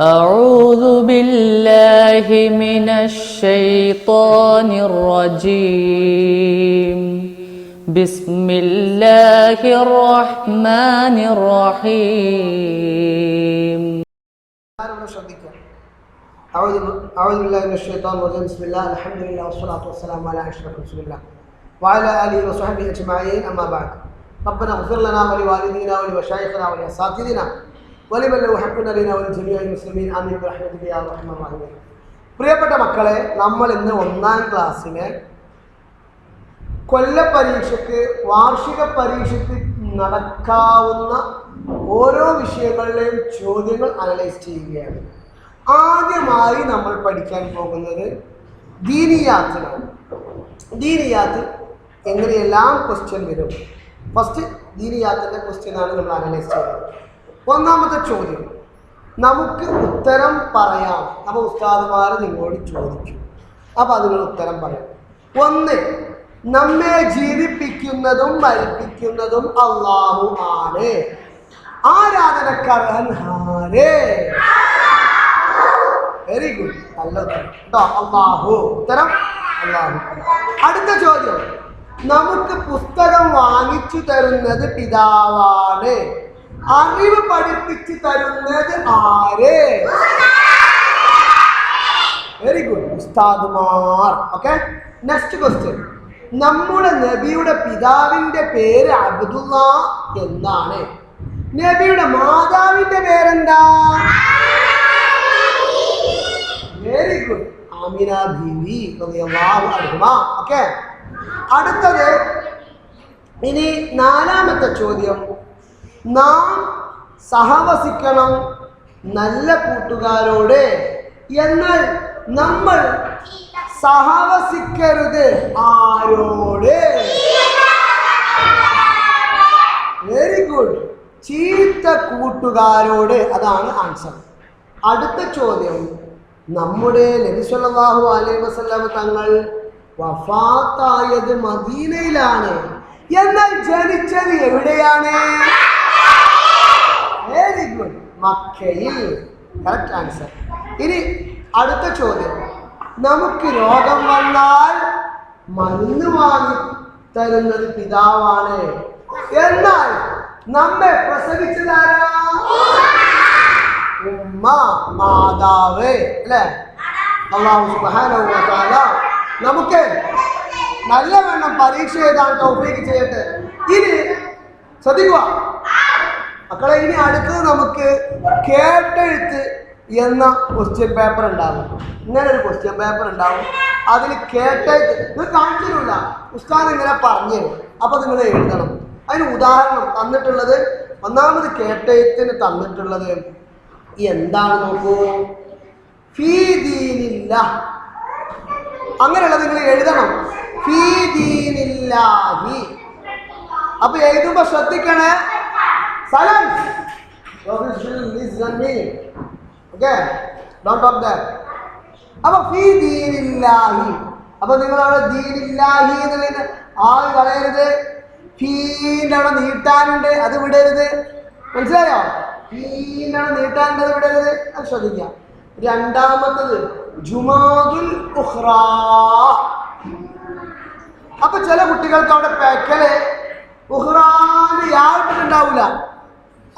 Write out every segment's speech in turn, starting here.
أعوذ بالله من الشيطان الرجيم. بسم الله الرحمن الرحيم. أعوذ أعوذ بالله من الشيطان الرجيم. بسم الله الحمد لله والصلاة والسلام على أشرف رسول الله وعلى آله وصحبه أجمعين أما بعد. ربنا اغفر لنا ولوالدينا ولمشايخنا ولأساتذتنا. വലിവല്ലോ ഹക്കുനലീന മുസ്ലിമീൻ. പ്രിയപ്പെട്ട മക്കളെ നമ്മൾ ഇന്ന് ഒന്നാം ക്ലാസ്സിന് കൊല്ല പരീക്ഷയ്ക്ക് വാർഷിക പരീക്ഷയ്ക്ക് നടക്കാവുന്ന ഓരോ വിഷയങ്ങളിലെയും ചോദ്യങ്ങൾ അനലൈസ് ചെയ്യുകയാണ്. ആദ്യമായി നമ്മൾ പഠിക്കാൻ പോകുന്നത് ദീനിയാത്തിനാണ് ദീനിയാത്ത് എങ്ങനെയെല്ലാം ക്വസ്റ്റ്യൻ വരും? ഫസ്റ്റ് ദീനിയാത്തിന്റെ ക്വസ്റ്റ്യനാണ് നമ്മൾ അനലൈസ് ചെയ്യുന്നത്. ഒന്നാമത്തെ ചോദ്യം. നമുക്ക് ഉത്തരം പറയാം. അപ്പോൾ ഉസ്താദുമാർ നിങ്ങളോട് ചോദിക്കും. അപ്പോൾ അതിന് ഉത്തരം പറയാം. ഒന്ന് നമ്മെ ജീവിപ്പിക്കുന്നതും മരിപ്പിക്കുന്നതും അള്ളാഹു ആണ്. ആരാധനക്കാരൻ ആരേ? വെരി ഗുഡ് നല്ല കേട്ടോ? അള്ളാഹു. ഉത്തരം അള്ളാഹു. അടുത്ത ചോദ്യം. നമുക്ക് പുസ്തകം വാങ്ങിച്ചു തരുന്നത് പിതാവാണ്. അറിവ് പഠിപ്പിച്ചു തരുന്നത് ആര്? വെരി ഗുഡ് ഉസ്താദുമാർ. ഓക്കെ നെക്സ്റ്റ് ക്വസ്റ്റ്യൻ നമ്മുടെ നബിയുടെ പിതാവിന്റെ പേര് അബ്ദുള്ള എന്നാണ്. നബിയുടെ മാതാവിന്റെ പേരെന്താ? വെരി ഗുഡ് ആമിന ബീവി ഓക്കെ അടുത്തത്. ഇനി നാലാമത്തെ ചോദ്യം. നാം സഹവസിക്കണം നല്ല കൂട്ടുകാരോട്. എന്നാൽ നമ്മൾ സഹവസിക്കരുത് ആരോട്? വെരി ഗുഡ് ചീത്ത കൂട്ടുകാരോട് അതാണ് ആൻസർ അടുത്ത ചോദ്യം. നമ്മുടെ നബി അലൈ വസല്ലം തങ്ങൾ വഫാത്തായത് മദീനയിലാണ്. എന്നാൽ ജനിച്ചത് എവിടെയാണ്? മക്കയിൽ. കറക്റ്റ് ആൻസർ ഇനി അടുത്ത ചോദ്യം. നമുക്ക് രോഗം വന്നാൽ മരുന്ന് വാങ്ങി തരുന്നത് പിതാവാണ്. എന്നാൽ നമ്മെ പ്രസവിച്ചതാരാ ഉമ്മ മാതാവ്. അല്ലേ? നമുക്ക് നല്ലവണ്ണം പരീക്ഷ എഴുതാൻ തൗഫീഖ് ചെയ്യട്ടെ. ഇനി ശ്രദ്ധിക്കുക. മക്കളെ ഇനി അടുത്തത് നമുക്ക് കേട്ടെഴുത്ത് എന്ന ക്വസ്റ്റ്യൻ പേപ്പർ ഉണ്ടാകും ഇങ്ങനെ ഒരു ക്വസ്റ്റ്യൻ പേപ്പർ ഉണ്ടാകും അതിൽ കേട്ടെഴുത്ത് നിങ്ങൾ കാണിച്ചിട്ടില്ല ഉസ്താദ് ഇങ്ങനെ പറഞ്ഞു തരും. അപ്പോൾ നിങ്ങൾ എഴുതണം. അതിന് ഉദാഹരണം തന്നിട്ടുള്ളത് ഒന്നാമത് കേട്ടെഴുത്തിന് തന്നിട്ടുള്ളത് എന്താണ് നോക്കൂ? ഫീദീനില്ല അങ്ങനെയുള്ളത് നിങ്ങൾ എഴുതണം. ഫീദീനില്ലാഹി അപ്പൊ എഴുതുമ്പോ ശ്രദ്ധിക്കണേ. Silence Okay? Don't talk that. അപ്പൊ ഫീ ദീനില്ലാഹി. അപ്പൊ നിങ്ങൾ അവിടെ ദീനില്ലാഹി എന്നുള്ളതിന് ആൾ കളയരുത്. ഫീന്റെ അവിടെ നീട്ടാനുണ്ട് അത് വിടരുത്. മനസ്സിലായോ? ഫീന്റെ അവിടെ നീട്ടാനുണ്ട് അത് വിടരുത്. അത് ശ്രദ്ധിക്കാം രണ്ടാമത്തത് ജുമാദുൽ ഉഖ്റാ. അപ്പൊ ചില കുട്ടികൾക്ക് അവിടെ പേക്കൽ ഉഹ്റാന്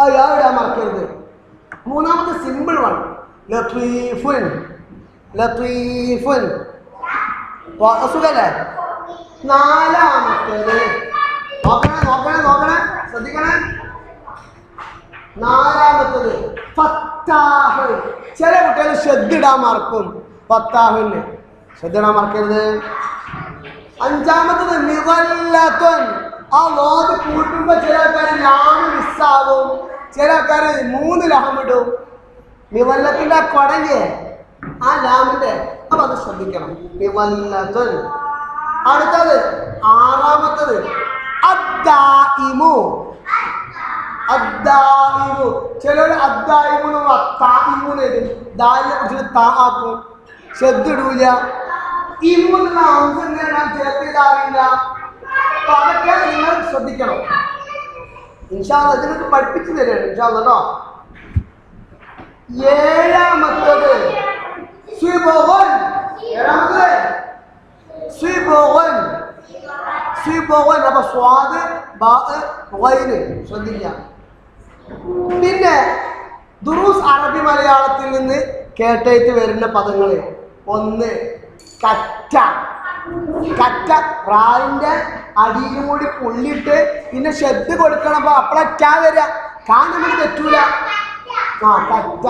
യാവിട്ടുണ്ടാവില്ല ആ ഇടാൻ മറക്കരുത്. മൂന്നാമത്തെ സിമ്പിൾ വൺ ലത്തീഫുൻ. ലത്തീഫുൻ. സുഖല്ലേ? നാലാമത്തേത്. നോക്കണേ നോക്കണേ നോക്കണേ. ശ്രദ്ധിക്കണേ. നാലാമത്തത് ഫത്താഹ്. ചില കുട്ടികൾ ശ്രദ്ധിടാൻ മറക്കും. ഫത്താഹുന്. ശ്രദ്ധിടാൻ മറക്കരുത്. അഞ്ചാമത്തത് നിവല്ലത്വൻ ആ ലോത് കൂട്ടുമ്പോ ചില ആൾക്കാർ ലാമ് മിസ്സാവും ചില ആൾക്കാർ മൂന്ന് ലാമിടും നിവല്ലത്തിന്റെ ആ കൊടഞ്ഞ് ആ ലാമിന്റെ അപ്പൊ അത് ശ്രദ്ധിക്കണം. നിവല്ലത്വൻ അടുത്തത് ആറാമത്തത് അദ്ദായിമു അദ്ദായിമു ചിലർ അദ്ദായിമു എഴുതും. ദാലിനെ കുറിച്ചിട്ട് താ ആക്കും. ശ്രദ്ധിടൂല ചേർത്തില്ല അറിയില്ല. അപ്പൊ അതൊക്കെ നിങ്ങൾ ശ്രദ്ധിക്കണം. ഇൻഷാല്ല ഇതിനൊക്കെ പഠിപ്പിച്ചു തരാണ് ഇൻഷാല്ല കേട്ടോ ഏഴാം സിബോഗൻ ഏഴാമത് സിബോഗൻ സിബോഗൻ അപ്പൊ സ്വാദ് ബാ വൈന് ശ്രദ്ധിക്കാം പിന്നെ ദുറൂസ് അറബി മലയാളത്തിൽ നിന്ന് കേട്ടേറ്റ് വരുന്ന പദങ്ങൾ ഒന്ന് കറ്റ. കറ്റ റാലിന്റെ അടിയിലും കൂടി പുള്ളിയിട്ട് പിന്നെ ഷെഡ് കൊടുക്കണം. അപ്പൊ അപ്പളെ കാ വരിക കാ നമ്മൾ തെറ്റൂല. ആ കറ്റ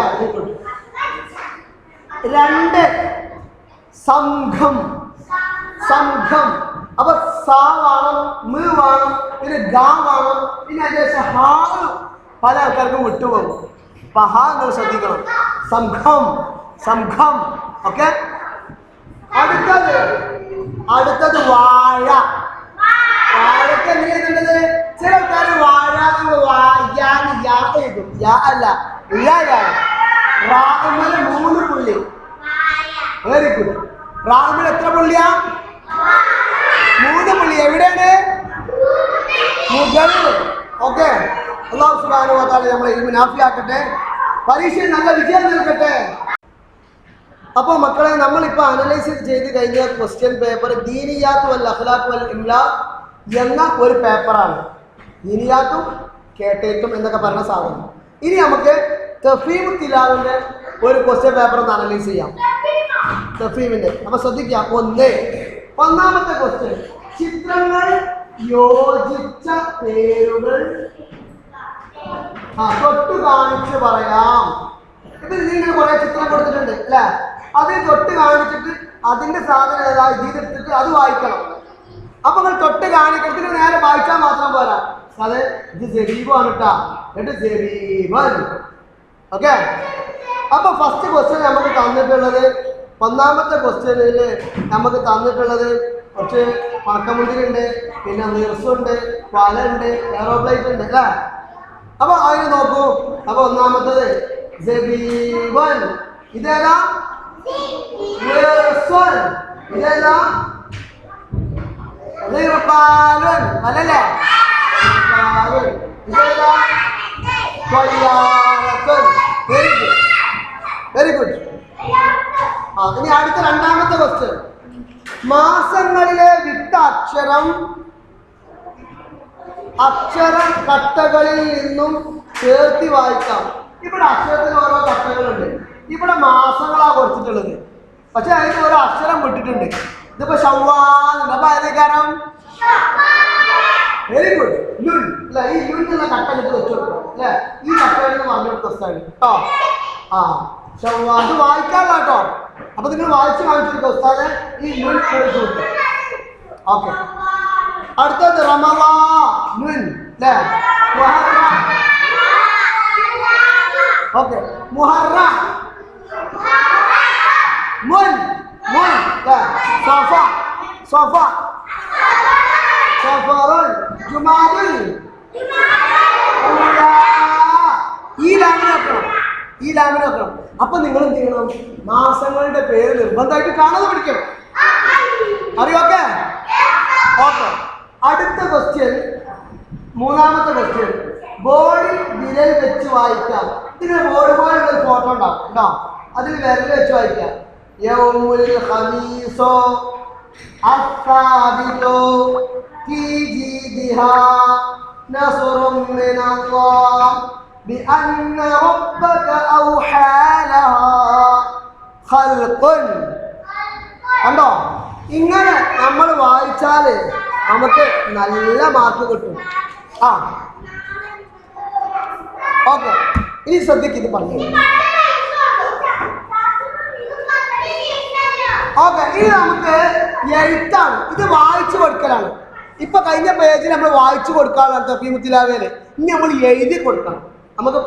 രണ്ട്. സംഘം. സംഘം. അപ്പൊ സാ വേണം മ് വേണം പിന്നെ ഗാ വേണം പിന്നെ അതിനുശേഷം ഹാ പല ആൾക്കാർക്കും വിട്ടുപോകും. അപ്പൊ ഹാ നിങ്ങൾ ശ്രദ്ധിക്കണം. സംഘം. സംഘം. ഓക്കെ? അടുത്തത്. അടുത്തത് വാഴ. വാഴക്ക് എങ്ങനെയാണുള്ളത് ചില ആൾക്കാർ വാഴ എന്ന് വായാന്ന് യാ എഴുതും. യാ അല്ല റാഹുമൽ മൂന്ന് പുള്ളി. വെരി ഗുഡ് എത്ര പുള്ളിയാ? മൂന്ന് പുള്ളി. എവിടെയാണ് മുകളിൽ ഓക്കെ അള്ളാഹു സുബാനു വാത്താല നമ്മളെ ഇൽമു നാഫിയാക്കട്ടെ പരീക്ഷയിൽ നല്ല വിജയം നൽകട്ടെ. അപ്പോൾ മക്കളെ നമ്മളിപ്പോൾ അനലൈസ് ചെയ്ത് കഴിഞ്ഞ ക്വസ്റ്റ്യൻ പേപ്പർ ദീനിയാത്ത് വൽ അഖ്ലാഖ് വൽ ഇംല എന്ന ഒരു പേപ്പറാണ്. ഇനിയാത്തും കേട്ടേറ്റും എന്നൊക്കെ പറഞ്ഞ സാധനം. ഇനി നമുക്ക് തഫീം തിലാവിന്റെ ഒരു ക്വസ്റ്റ്യൻ പേപ്പർ ഒന്ന് അനലൈസ് ചെയ്യാം. തഫീമിന്റെ. അപ്പൊ ശ്രദ്ധിക്കാം ഒന്ന്. ഒന്നാമത്തെ ക്വസ്റ്റ്യൻ ചിത്രങ്ങൾ യോജിച്ച പേരുകൾ. തൊട്ട് കാണിച്ച് പറയാം. ഇപ്പൊ ഇതിങ്ങനെ കുറെ ചിത്രം കൊടുത്തിട്ടുണ്ട് അല്ലെ? അത് തൊട്ട് കാണിച്ചിട്ട് അതിന്റെ സാധനം ഏതാ? ഇതിലെടുത്തിട്ട് അത് വായിക്കണം. അപ്പൊ നിങ്ങൾ തൊട്ട് കാണിക്കത്തിന് നേരെ വായിച്ചാൽ മാത്രം പോരാ. അത് ഇത് ജരീബാണ് കേട്ടാ എന്നിട്ട് ജരീബൻ. ഓക്കെ? അപ്പൊ ഫസ്റ്റ് ക്വസ്റ്റ്യൻ നമുക്ക് തന്നിട്ടുള്ളത് ഒന്നാമത്തെ ക്വസ്റ്റ്യനിൽ നമുക്ക് തന്നിട്ടുള്ളത് കുറച്ച് പണക്കമുന്തിരിണ്ട് പിന്നെ നീർസുണ്ട് വലുണ്ട് എയറോപ്ലൈറ്റ് ഉണ്ട് അല്ലേ? അപ്പൊ അതിന് നോക്കൂ. അപ്പൊ ഒന്നാമത്തത് ഇതേതാ. ഇതേതാ? നീർപ്പാലുൻ അല്ലല്ലേ? നീർപ്പാലുൻ. ഇതേതാ ത്വയ്യാറത്തുൻ. വെരി ഗുഡ് വെരി ഗുഡ് ആ ഇനി അടുത്ത രണ്ടാമത്തെ ക്വസ്റ്റ്യൻ മാസങ്ങളിലെ വിട്ട അക്ഷരം അക്ഷര കട്ടകളിൽ നിന്നും ചേർത്തി വായിക്കാം. ഇവിടെ അക്ഷരത്തിന് ഓരോ കട്ടകളുണ്ട്. ഇവിടെ മാസങ്ങളാണ് കൊടുത്തിട്ടുള്ളത്. പക്ഷെ അതിന് ഓരോ അക്ഷരം വിട്ടിട്ടുണ്ട്. ഇതിപ്പോ ഷവ്വാന്നുണ്ട് അപ്പൊ അതിനേക്കാരം വെരി ഗുഡ് ലുൻ അല്ലെ ഈ ലുൻ എന്നുള്ള കട്ട എടുത്ത് വെച്ചോട്ടോ അല്ലെ ഈ കട്ട എന്ന് പറഞ്ഞു കൊടുത്ത സ്ഥലം കേട്ടോ ആ ഷവ്വാ അത് വായിക്കാനുള്ള കേട്ടോ അപ്പൊ നിങ്ങൾ വായിച്ച് കാണിച്ചു കൊടുക്കുക ഈ ലുൻ എടുത്ത് കൊടുക്കും ഓക്കെ അടുത്തത് റമവാ മുൻ അല്ലേ ഓക്കെ മുഹറ. മുൻ സോഫ സോഫ സഫറുൻ ജുമാദുൽ. ഈ ലാമിന് വെക്കണം. ഈ ലാമിന് അപ്പൊ നിങ്ങൾ എന്ത് ചെയ്യണം? മാസങ്ങളുടെ പേര് നിർബന്ധമായിട്ട് കാണാതെ പഠിക്കണം അറിയോക്കെ ഓക്കെ. അടുത്ത ക്വസ്റ്റ്യൻ മൂന്നാമത്തെ ക്വസ്റ്റ്യൻ ബോർഡിൽ വിരൽ വെച്ച് വായിക്കാം ഇതിന് ബോർഡ് ഫോട്ടോ ഉണ്ടാവും. കേട്ടോ അതിൽ വിരൽ വെച്ച് വായിക്കാം യൗമുൽ ഖമീസോ അസ്സാബിതോ في جيدها نصر من الله بأن ربك أوحى لها خلق കണ്ടോ ഇങ്ങനെ നമ്മൾ വായിച്ചാല് നമുക്ക് നല്ല മാർക്ക് കിട്ടും ആ ഓക്കെ ഇനി ശ്രദ്ധിക്ക് ഇത് പറഞ്ഞു ഓക്കെ ഇനി നമുക്ക് എഴുത്താണ്. ഇത് വായിച്ചു കൊടുക്കലാണ്. ഇപ്പൊ കഴിഞ്ഞ പേജിൽ നമ്മൾ വായിച്ചു കൊടുക്കാനുള്ള തഫീമുത്തിലാവേൽ ഇനി നമ്മൾ എഴുതി കൊടുക്കണം. നമുക്ക്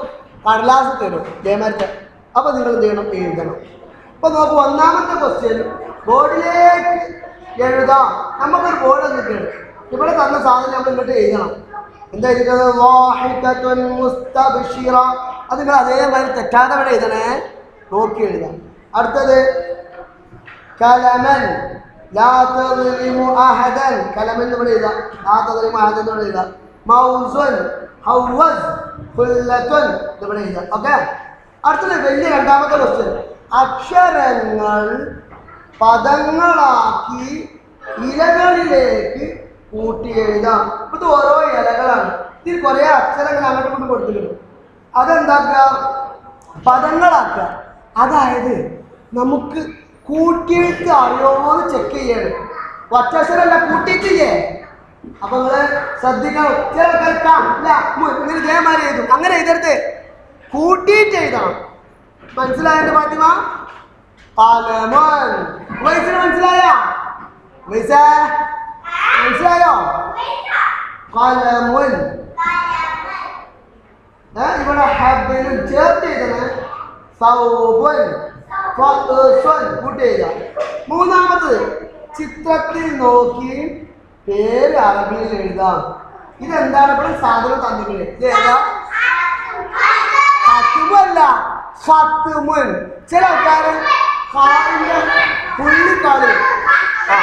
കടലാസ് തരും. ഇതേമാരത്തെ അപ്പൊ നിങ്ങൾ എന്ത് ചെയ്യണം? എഴുതണം. ഇപ്പൊ നമുക്ക് ഒന്നാമത്തെ ക്വസ്റ്റ്യൻ ബോർഡിലേക്ക് എഴുതാം. നമുക്കൊരു ബോർഡ് എന്തൊക്കെയാണ് ഇവിടെ തന്ന സാധനം നമ്മൾ ഇങ്ങോട്ട് എഴുതണം. എന്താ അത് നിങ്ങൾ അതേമാതിരി തെറ്റാതെ ഇവിടെ എഴുതണേ. നോക്കി എഴുതാം. അടുത്തത് കലമൻ അടുത്തത് വലിയ രണ്ടാമത്തെ ക്വസ്റ്റ്യൻ അക്ഷരങ്ങൾ പദങ്ങളാക്കി ഇലകളിലേക്ക് കൂട്ടി എഴുതാം. ഇത് ഓരോ ഇലകളാണ്. ഇതിൽ കുറേ അക്ഷരങ്ങൾ അങ്ങോട്ട് കൊണ്ട് കൊടുത്തിട്ടുണ്ട്. അതെന്താക്കുക? പദങ്ങളാക്കുക. അതായത് നമുക്ക് കൂട്ടിയിട്ട് അറിയോന്ന് ചെക്ക് ചെയ്യണം. ഒറ്റക്ഷരമല്ല കൂട്ടിയിട്ടില്ലേ? അപ്പൊ നിങ്ങൾ ശ്രദ്ധിക്കണം ചില ഇങ്ങനെ ഇതേമാതിരി എഴുതും. അങ്ങനെ എഴുതരുത്. കൂട്ടിയിട്ട് എഴുതണം. മനസ്സിലായോ ഫാത്തിമ പലമോൻ. വയസ്സിന് മനസ്സിലായ? വയസ്സ? മനസ്സിലായോ? കലമുൻ ഏ, ഇവിടെ ചേർത്ത് എഴുതണേ. സൗബുൻ. മൂന്നാമത്തത് ചിത്രത്തിൽ നോക്കി പേര് അറബിയിൽ എഴുതാം. ഇതെന്താണ് ഇവിടെ സാധനം തന്നിട്ടുള്ളത് ചില ആൾക്കാര് കാലിന്റെ പുള്ളിക്കാൽ ആ.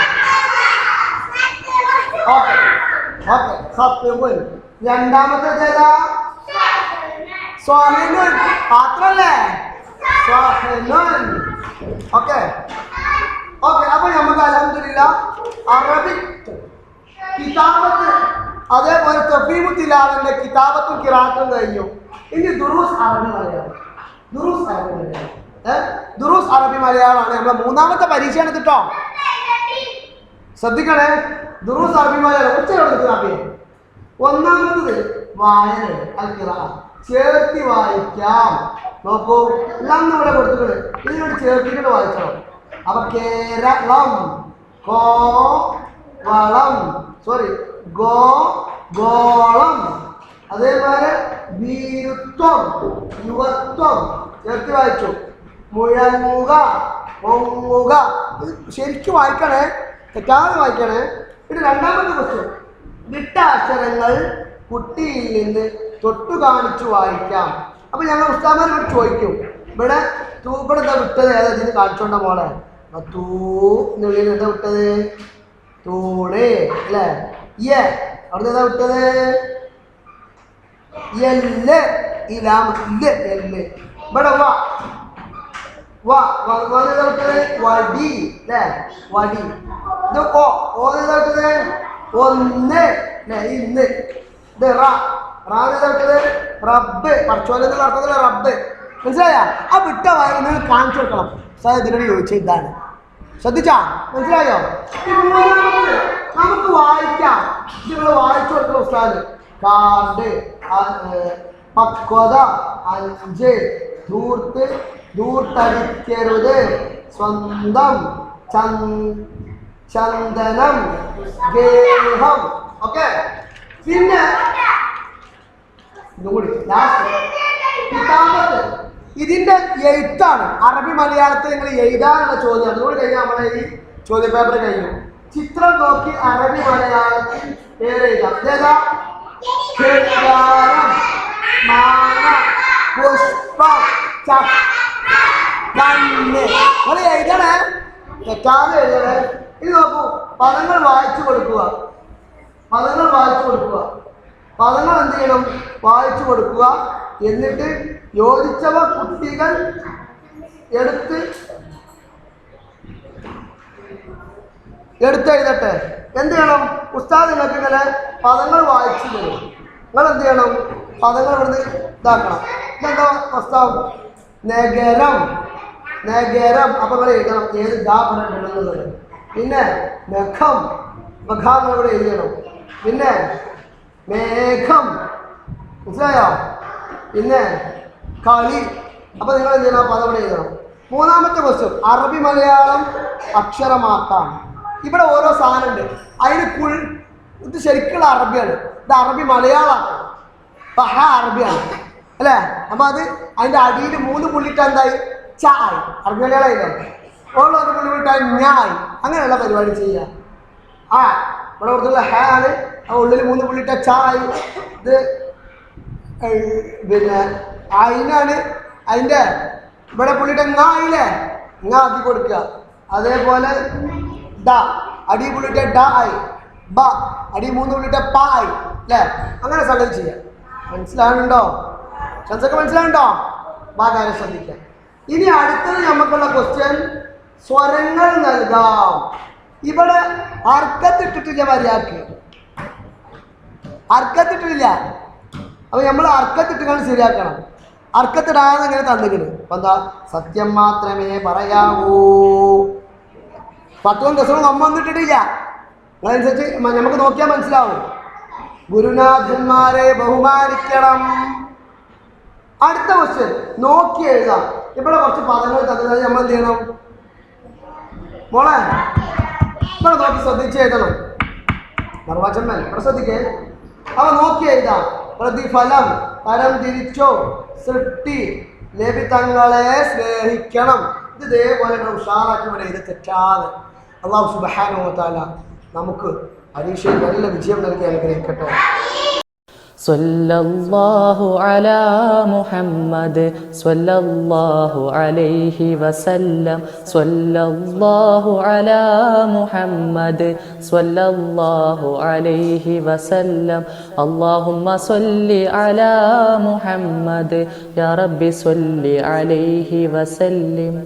ഓക്കെ ഓക്കെ രണ്ടാമത്തേത് ഏതാ? സ്വാഹിനുൻ പാത്രല്ലേ ഓക്കെ. ഓക്കെ അപ്പൊ നമുക്ക് അലഹമില്ല അറബി കിതാബത്ത് അതേപോലെ തൊഫീമു തിലാവിന്റെ കിതാബത്തും കിറാത്തും കഴിഞ്ഞു. ഇനി ദുറൂസ് അറബി മലയാളം. ദുറൂസ് അറബി മലയാളം. ദുറൂസ് അറബി മലയാളമാണ് നമ്മളെ മൂന്നാമത്തെ പരീക്ഷയാണ് കേട്ടോ ശ്രദ്ധിക്കണേ. ദുറൂസ് അറബി മലയാളം. ഉച്ചയോട് കിതാബിയെ ഒന്നാമത്തത് വായന അൽ ഖിറാ ചേർത്തി വായിക്കാം. നോക്കൂ ലം ഇവിടെ കൊടുത്തിട്ടുണ്ട് ഇതിനോട് ചേർത്തിട്ട് വായിച്ചോ. അപ്പൊ കേരളം കോ വളം. സോറി ഗോ ഗോളം. അതേപോലെ വീരുത്വം യുവത്വം. ചേർത്തി വായിച്ചു. മുഴങ്ങുക പൊങ്ങുക. ശരിക്കും വായിക്കണേ തെറ്റാതെ വായിക്കണേ. ഇത് രണ്ടാമത്തെ ക്വസ്റ്റ്യൻ വിട്ട അക്ഷരങ്ങൾ കുട്ടിയിൽ നിന്ന് തൊട്ടു കാണിച്ചു വായിക്കാം. അപ്പൊ ഞങ്ങൾ ഉസ്താമാരോട് ചോദിക്കും ഇവിടെ ഇവിടെ എന്താ വിട്ടത്? ഏതാ ഇതിന് കാണിച്ചോണ്ട മോളെ? തൂ എന്നുള്ളിൽ എന്താ വിട്ടത്? തൂണ് അല്ലേ? അവിടെ എന്താ വിട്ടത്? എല്ല് ഇലാമ ഇല്ല എല്ല്. ഇവിടെ വാ വടി അല്ലേ? വടി. ഓ ഓ എന്താ വിട്ടത്? ഒന്ന് ഇന്ന്. റാ എന്താ റബ്ബ് പഠിച്ചോലെ എന്നുള്ള റബ്ബ്. മനസ്സിലായ? ആ വിട്ട വായ നിങ്ങൾ കാണിച്ചു കൊടുക്കണം. സാർ ഇതിനോട് ചോദിച്ച ഇതാണ്. ശ്രദ്ധിച്ചാ? മനസ്സിലായോ? നമുക്ക് വായിക്കാം. നിങ്ങൾ വായിച്ചു കൊടുക്കണം ഉസ്താദ്. കാർഡ് പക്വത അഞ്ച് ധൂർത്ത് ധൂർത്തടിക്കരുത്. സ്വന്തം ചന്- ചന്ദനം ഗേഹം. ഓക്കെ? പിന്നെ ഇതും കൂടി ലാസ്റ്റ് ഇതിന്റെ എഴുത്താണ്. അറബി മലയാളത്തിൽ നിങ്ങൾ എഴുതാനുള്ള ചോദ്യം. അതുകൊണ്ട് കഴിഞ്ഞാൽ നമ്മളെ ഈ ചോദ്യ പേപ്പർ കഴിഞ്ഞു. ചിത്രം നോക്കി അറബി മലയാളത്തിൽ പേര് എഴുതാം പുഷ്പം എഴുതണേ. തെറ്റാതെ എഴുതണേ. ഇത് നോക്കൂ. പദങ്ങൾ വായിച്ചു കൊടുക്കുക. പദങ്ങൾ വായിച്ചു കൊടുക്കുക. പദങ്ങൾ എന്ത് ചെയ്യണം? വായിച്ചു കൊടുക്കുക. എന്നിട്ട് യോജിച്ചവ കുട്ടികൾ എടുത്ത് എടുത്തെഴുതട്ടെ എന്ത് ചെയ്യണം? ഉസ്താദ് നിങ്ങൾക്ക് ഇങ്ങനെ പദങ്ങൾ വായിച്ചു തരും. നിങ്ങൾ എന്ത് ചെയ്യണം? പദങ്ങൾ ഇവിടുന്ന് ഇതാക്കണം. ഇതെന്താ പ്രസ്താവം നഗരം. നഗരം. അപ്പൊ നിങ്ങൾ എഴുതണം. ഏത് ദാ പിന്നെ നഖം. മഖാം ഇവിടെ എഴുതണം. പിന്നെ മേഘം. മനസ്സിലായോ? പിന്നെ കളി. അപ്പൊ നിങ്ങൾ എന്ത് ചെയ്യണം? പദം എഴുതണം. മൂന്നാമത്തെ ക്വസ്റ്റ്യൻ അറബി മലയാളം അക്ഷരമാക്കാം ഇവിടെ ഓരോ സാധനം ഉണ്ട് അതിന് കുൾ ഇത് ശരിക്കുള്ള അറബിയാണ്. ഇത് അറബി മലയാളം പഹ അറബിയാണ്. അല്ലേ? അപ്പൊ അത് അതിന്റെ അടിയിൽ മൂന്ന് പുള്ളിട്ട് എന്തായി? ചായ് അറബി മലയാളം ഓരോ ഒരു പുള്ളി വിട്ടാൽ ഞായ് അങ്ങനെയുള്ള പരിപാടി ചെയ്യുക. ആ ഇവിടെ കൊടുത്തുള്ള ഹാൽ ആണ് ആ ഉള്ളിൽ മൂന്ന് പുള്ളിട്ട ചായ്. ഇത് പിന്നെ ആയിനാണ് അതിന്റെ ഇവിടെ പുള്ളിട്ട ങ ആക്കി കൊടുക്കുക. അതേപോലെ ഡ അടി പുള്ളിട്ട ഡ ആയി ബ അടി മൂന്ന് പുള്ളിട്ട പ ആയി അല്ലേ അങ്ങനെ സംഗതി ചെയ്യാം. മനസ്സിലാകുന്നുണ്ടോ മനസ്സിലാകുന്നുണ്ടോ ബാ കാര്യം ശ്രദ്ധിക്കാം. ഇനി അടുത്തത് നമുക്കുള്ള ക്വസ്റ്റ്യൻ സ്വരങ്ങൾ നൽകാം. ഇവിടെ അർക്കത്തിട്ടിട്ടില്ല മര്യാദയ്ക്ക്. അർക്കത്തിട്ടില്ല. അപ്പൊ നമ്മൾ അർക്കത്തിട്ടുകൊണ്ട് ശരിയാക്കണം. അർക്കത്തിടാതെ ഇങ്ങനെ തന്നിക്കണ്. അപ്പൊ എന്താ? സത്യം മാത്രമേ പറയാവൂ. പത്തോം ദിവസവും നമ്മ വന്നിട്ടിട്ടില്ല. അതനുസരിച്ച് നമുക്ക് നോക്കിയാൽ മനസ്സിലാവും. ഗുരുനാഥന്മാരെ ബഹുമാനിക്കണം. അടുത്ത ക്വസ്റ്റ്യൻ നോക്കി എഴുതാം. ഇവിടെ കുറച്ച് പദങ്ങൾ തന്നത് നമ്മൾ എന്ത് ചെയ്യണം? മോളെ ഇവിടെ നോക്കി ശ്രദ്ധിച്ച് എഴുതണം. നിർവചനം ഇവിടെ ശ്രദ്ധിക്കേ. അവ നോക്കി എഴുതാം. പ്രതിഫലം തരം തിരിച്ചോ? സൃഷ്ടി നബി തങ്ങളെ സ്നേഹിക്കണം. ഇത് ഇതേപോലെ ഉഷാറാക്കി ഇവിടെ എഴുതി തെറ്റാതെ അള്ളാഹു സുബഹാനോ താല നമുക്ക് പരീക്ഷയിൽ നല്ല വിജയം നൽകി അനുഗ്രഹിക്കട്ടെ. സൊല്ലല്ലാഹു അലാ മുഹമ്മദ് സൊല്ലല്ലാഹു അലൈഹി വസല്ലം സൊല്ലല്ലാഹു അലാ മുഹമ്മദ് സൊല്ലല്ലാഹു അലൈഹി വസല്ലം അല്ലാഹുമ്മ സൊല്ലി അലാ മുഹമ്മദ് യാ റബ്ബി സൊല്ലി അലൈഹി വസല്ലം